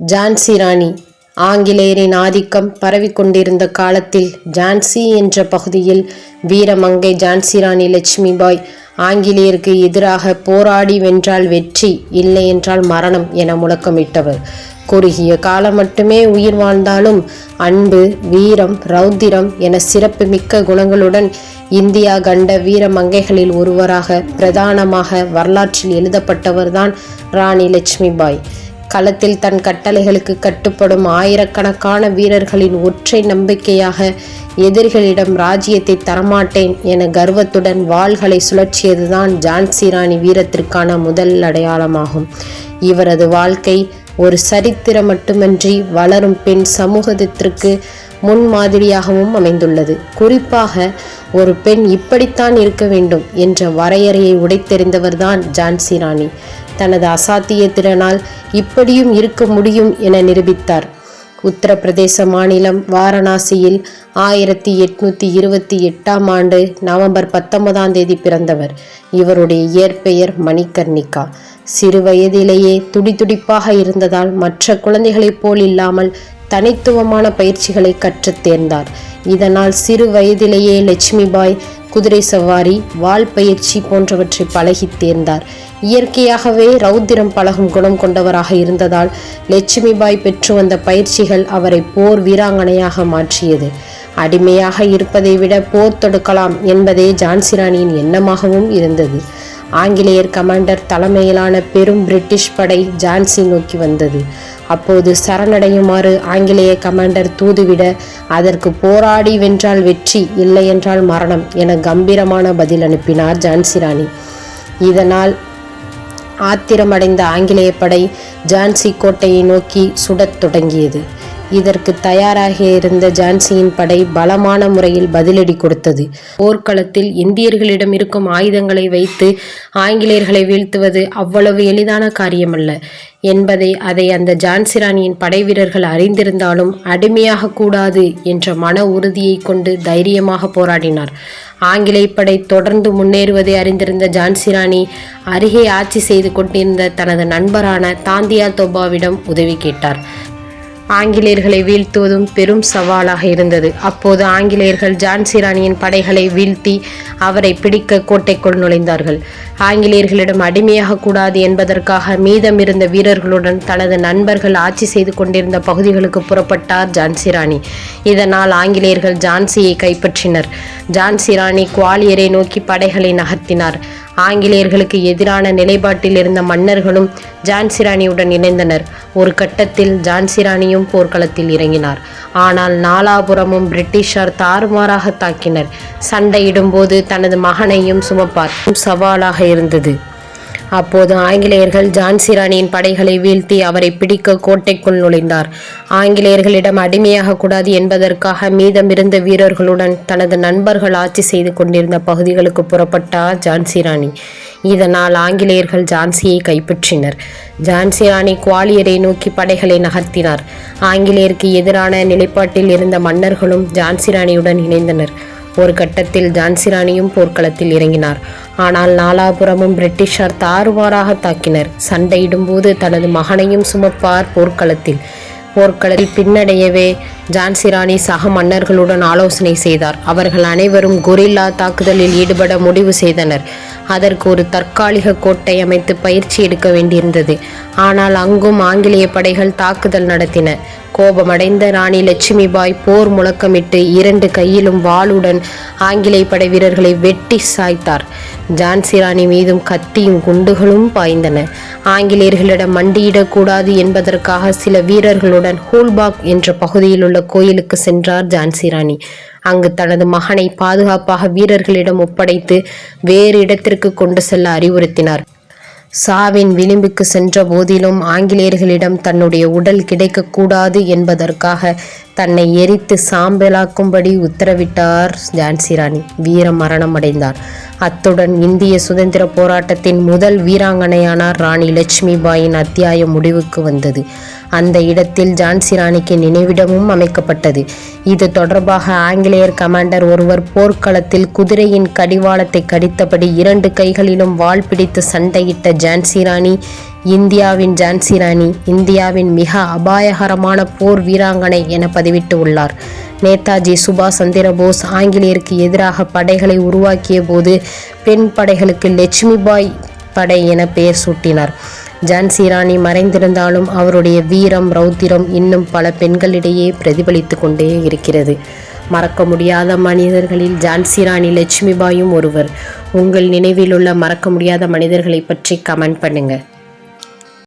ஜான்சி ராணி. ஆங்கிலேயரின் ஆதிக்கம் பரவிக்கொண்டிருந்த காலத்தில் ஜான்சி என்ற பகுதியில் வீரமங்கை ஜான்சி ராணி லட்சுமிபாய் ஆங்கிலேயருக்கு எதிராக போராடி வென்றால் வெற்றி இல்லை என்றால் மரணம் என முழக்கமிட்டவர். குறுகிய காலம் மட்டுமே உயிர் வாழ்ந்தாலும் அன்பு வீரம் ரௌத்திரம் என சிறப்புமிக்க குணங்களுடன் இந்தியா கண்ட வீரமங்கைகளில் ஒருவராக பிரதானமாக வரலாற்றில் எழுதப்பட்டவர்தான் ராணி லட்சுமிபாய் களத்தில் தன் கட்டளைகளுக்கு கட்டுப்படும் ஆயிரக்கணக்கான வீரர்களின் ஒற்றை நம்பிக்கையாக எதிரிகளிடம் ராஜ்யத்தை தரமாட்டேன் என கர்வத்துடன் வாள்களை சுழற்றியதுதான் ஜான்சி ராணி வீரத்திற்கான முதல் அடையாளமாகும். இவரது வாழ்க்கை ஒரு சரித்திரம் மட்டுமின்றி வளரும் பெண் சமூகத்திற்கு முன்மாதிரியாகவும் அமைந்துள்ளது. குறிப்பாக ஒரு பெண் இப்படித்தான் இருக்க வேண்டும் என்ற வரையறையை உடைத்தெறிந்தவர்தான் ஜான்சி ராணி. தனது அசாத்திய திறனால் இப்படியும் இருக்க முடியும் என நிரூபித்தார். உத்தரப்பிரதேச மாநிலம் வாரணாசியில் ஆயிரத்தி எட்நூத்தி இருபத்தி எட்டாம் ஆண்டு நவம்பர் பத்தொன்பதாம் தேதி பிறந்தவர். இவருடைய இயற்பெயர் மணிகர்ணிகா சிறு வயதிலேயே துடிதுடிப்பாக இருந்ததால் மற்ற குழந்தைகளைப் போல் இல்லாமல் தனித்துவமான பயிற்சிகளை கற்றுத் தேர்ந்தார். இதனால் சிறு வயதிலேயே லட்சுமிபாய் குதிரை சவாரி வாள் பயிற்சி போன்றவற்றை பழகி தேர்ந்தார். இயற்கையாகவே ரௌத்திரம் பழகும் குணம் கொண்டவராக இருந்ததால் லட்சுமிபாய் பெற்று வந்த பயிற்சிகள் அவரை போர் வீராங்கனையாக மாற்றியது. அடிமையாக இருப்பதை விட போர் தொடுக்கலாம் என்பதே ஜான்சிராணியின் எண்ணமாகவும் இருந்தது. ஆங்கிலேயர் கமாண்டர் தலைமையிலான பெரும் பிரிட்டிஷ் படை ஜான்சி நோக்கி வந்தது. அப்போது சரணடையுமாறு ஆங்கிலேய கமாண்டர் தூதுவிட அதற்கு போராடி வென்றால் வெற்றி இல்லை என்றால் மரணம் என கம்பீரமான பதில் அனுப்பினார் ஜான்சி ராணி. இதனால் ஆத்திரமடைந்த ஆங்கிலேய படை ஜான்சி கோட்டையை நோக்கி சுடத் தொடங்கியது. இதற்கு தயாராக இருந்த ஜான்சியின் படை பலமான முறையில் பதிலடி கொடுத்தது. போர்க்களத்தில் இந்தியர்களிடம் இருக்கும் ஆயுதங்களை வைத்து ஆங்கிலேயர்களை வீழ்த்துவது அவ்வளவு எளிதான காரியமல்ல. என்பதை அதை அந்த ஜான்சி ராணியின் படை வீரர்கள் அறிந்திருந்தாலும் அடிமையாக கூடாது என்ற மன உறுதியை கொண்டு தைரியமாக போராடினார். ஆங்கிலேய படை தொடர்ந்து முன்னேறுவதை அறிந்திருந்த ஜான்சி ராணி அருகே ஆட்சி செய்து கொண்டிருந்த தனது நண்பரான தாந்தியா தோபாவிடம் உதவி கேட்டார். ஆங்கிலேயர்களை வீழ்த்துவதும் பெரும் சவாலாக இருந்தது. அப்போது ஆங்கிலேயர்கள் ஜான்சி ராணியின் படைகளை வீழ்த்தி அவரை பிடிக்க கோட்டைக்குள் நுழைந்தார்கள். ஆங்கிலேயர்களிடம் அடிமையாக கூடாது என்பதற்காக மீதமிருந்த வீரர்களுடன் தனது நண்பர்கள் ஆட்சி செய்து கொண்டிருந்த பகுதிகளுக்கு புறப்பட்டார் ஜான்சி ராணி. இதனால் ஆங்கிலேயர்கள் ஜான்சியை கைப்பற்றினர். ஜான்சி ராணி குவாலியரை நோக்கி படைகளை நகர்த்தினார். ஆங்கிலேயர்களுக்கு எதிரான நிலைப்பாட்டில் இருந்த மன்னர்களும் ஜான்சிராணியுடன் இணைந்தனர். ஒரு கட்டத்தில் ஜான்சிராணியும் போர்க்களத்தில் இறங்கினார். ஆனால் நாலாபுரமும் பிரிட்டிஷார் தாறுமாறாக தாக்கினர். சண்டையிடும்போது தனது மகனையும் சுமப்பார். சவாலாக இருந்தது. அப்போது ஆங்கிலேயர்கள் ஜான்சி ராணியின் படைகளை வீழ்த்தி அவரை பிடிக்க கோட்டைக்குள் நுழைந்தார். ஆங்கிலேயர்களிடம் அடிமையாக கூடாது என்பதற்காக மீதமிருந்த வீரர்களுடன் தனது நண்பர்கள் ஆட்சி செய்து கொண்டிருந்த பகுதிகளுக்கு புறப்பட்டார் ஜான்சி ராணி. இதனால் ஆங்கிலேயர்கள் ஜான்சியை கைப்பற்றினர். ஜான்சி ராணி குவாலியரை நோக்கி படைகளை நகர்த்தினார். ஆங்கிலேயருக்கு எதிரான நிலைப்பாட்டில் இருந்த மன்னர்களும் ஜான்சி ராணியுடன் இணைந்தனர். ஒரு கட்டத்தில் ஜான்சி ராணியும் போர்க்களத்தில் இறங்கினார். ஆனால் நாலாபுரமும் பிரிட்டிஷார் தாறுமாறாக தாக்கினர். சண்டையிடும்போது தனது மகனையும் சுமப்பார் போர்க்களத்தில். போர்க்களத்தில் பின்னடையவே ஜான்சி ராணி சக மன்னர்களுடன் ஆலோசனை செய்தார். அவர்கள் அனைவரும் கொரில்லா தாக்குதலில் ஈடுபட முடிவு செய்தனர். அதற்கு ஒரு தற்காலிக கோட்டை அமைத்து பயிற்சி எடுக்க வேண்டியிருந்தது. ஆனால் அங்கும் ஆங்கிலேய படைகள் தாக்குதல் நடத்தின. கோபமடைந்த ராணி லட்சுமிபாய் போர் முழக்கமிட்டு இரண்டு கையிலும் வாளுடன் ஆங்கிலேய படை வீரர்களை வெட்டி சாய்த்தார். ஜான்சி ராணி மீதும் கத்தியும் குண்டுகளும் பாய்ந்தன. ஆங்கிலேயர்களிடம் மண்டியிடக்கூடாது என்பதற்காக சில வீரர்களுடன் ஹூல்பாக் என்ற பகுதியில் உள்ள உள்ள கோயிலுக்கு சென்றார் ஜான்சி ராணி. அங்கு தனது மகனை பாதுகாப்பாக வீரர்களிடம் ஒப்படைத்து வேறு இடத்திற்கு கொண்டு செல்ல அறிவுறுத்தினார். சாவின் விளிம்புக்கு சென்ற போதிலும் ஆங்கிலேயர்களிடம் தன்னுடைய உடல் கிடைக்கக்கூடாது என்பதற்காக தன்னை எரித்து சாம்பலாக்கும்படி உத்தரவிட்டார் ஜான்சி ராணி. வீர மரணம் அடைந்தார். அத்துடன் இந்திய சுதந்திர போராட்டத்தின் முதல் வீராங்கனையானார் ராணி லட்சுமிபாயின் அத்தியாயம் முடிவுக்கு வந்தது. அந்த இடத்தில் ஜான்சி ராணிக்கு நினைவிடமும் அமைக்கப்பட்டது. இது தொடர்பாக ஆங்கிலேயர் கமாண்டர் ஒருவர் போர்க்களத்தில் குதிரையின் கடிவாளத்தை கடித்தபடி இரண்டு கைகளிலும் வாள் பிடித்து சண்டையிட்ட ஜான்சி ராணி இந்தியாவின் ஜான்சி ராணி இந்தியாவின் மிக அபாயகரமான போர் வீராங்கனை என பதிவிட்டு உள்ளார். நேதாஜி சுபாஷ் சந்திரபோஸ் ஆங்கிலேயருக்கு எதிராக படைகளை உருவாக்கிய போது பெண் படைகளுக்கு லட்சுமிபாய் படை என பெயர் சூட்டினார். ஜான்சி ராணி மறைந்திருந்தாலும் அவருடைய வீரம் ரௌத்திரம் இன்னும் பல பெண்களிடையே பிரதிபலித்து கொண்டே இருக்கிறது. மறக்க முடியாத மனிதர்களில் ஜான்சி ராணி லட்சுமிபாயும் ஒருவர். உங்கள் நினைவில் உள்ள மறக்க முடியாத மனிதர்களை பற்றி கமெண்ட் பண்ணுங்கள்